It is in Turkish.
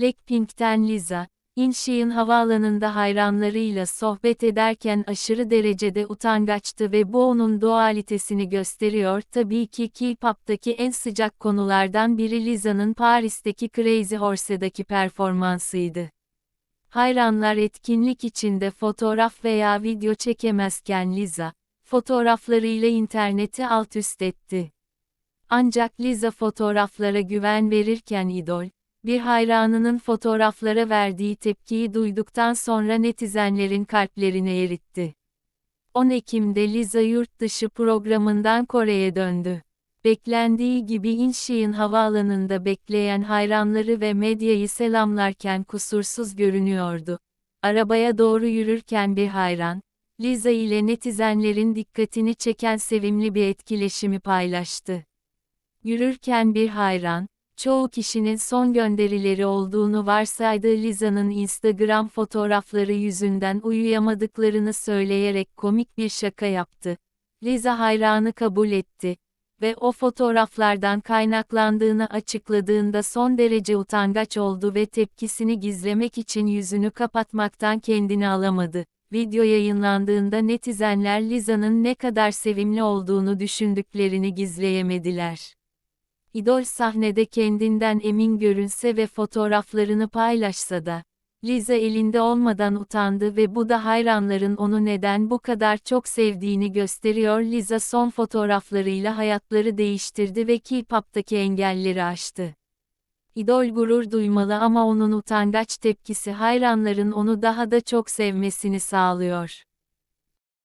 Blackpink'ten Lisa, Incheon havaalanında hayranlarıyla sohbet ederken aşırı derecede utangaçtı ve bu onun doğalitesini gösteriyor. Tabii ki K-pop'taki en sıcak konulardan biri Lisa'nın Paris'teki Crazy Horse'daki performansıydı. Hayranlar etkinlik içinde fotoğraf veya video çekemezken Lisa, fotoğraflarıyla interneti alt üst etti. Ancak Lisa fotoğraflara güven verirken idol, bir hayranının fotoğraflara verdiği tepkiyi duyduktan sonra netizenlerin kalplerini eritti. 10 Ekim'de Lisa yurt dışı programından Kore'ye döndü. Beklendiği gibi Incheon havaalanında bekleyen hayranları ve medyayı selamlarken kusursuz görünüyordu. Arabaya doğru yürürken bir hayran, Lisa ile netizenlerin dikkatini çeken sevimli bir etkileşimi paylaştı. Yürürken bir hayran, çoğu kişinin son gönderileri olduğunu varsaydığı Lisa'nın Instagram fotoğrafları yüzünden uyuyamadıklarını söyleyerek komik bir şaka yaptı. Liza hayranı kabul etti ve o fotoğraflardan kaynaklandığını açıkladığında son derece utangaç oldu ve tepkisini gizlemek için yüzünü kapatmaktan kendini alamadı. Video yayınlandığında netizenler Lisa'nın ne kadar sevimli olduğunu düşündüklerini gizleyemediler. İdol sahnede kendinden emin görünse ve fotoğraflarını paylaşsa da, Liza elinde olmadan utandı ve bu da hayranların onu neden bu kadar çok sevdiğini gösteriyor. Liza son fotoğraflarıyla hayatları değiştirdi ve K-pop'taki engelleri aştı. İdol gurur duymalı ama onun utangaç tepkisi hayranların onu daha da çok sevmesini sağlıyor.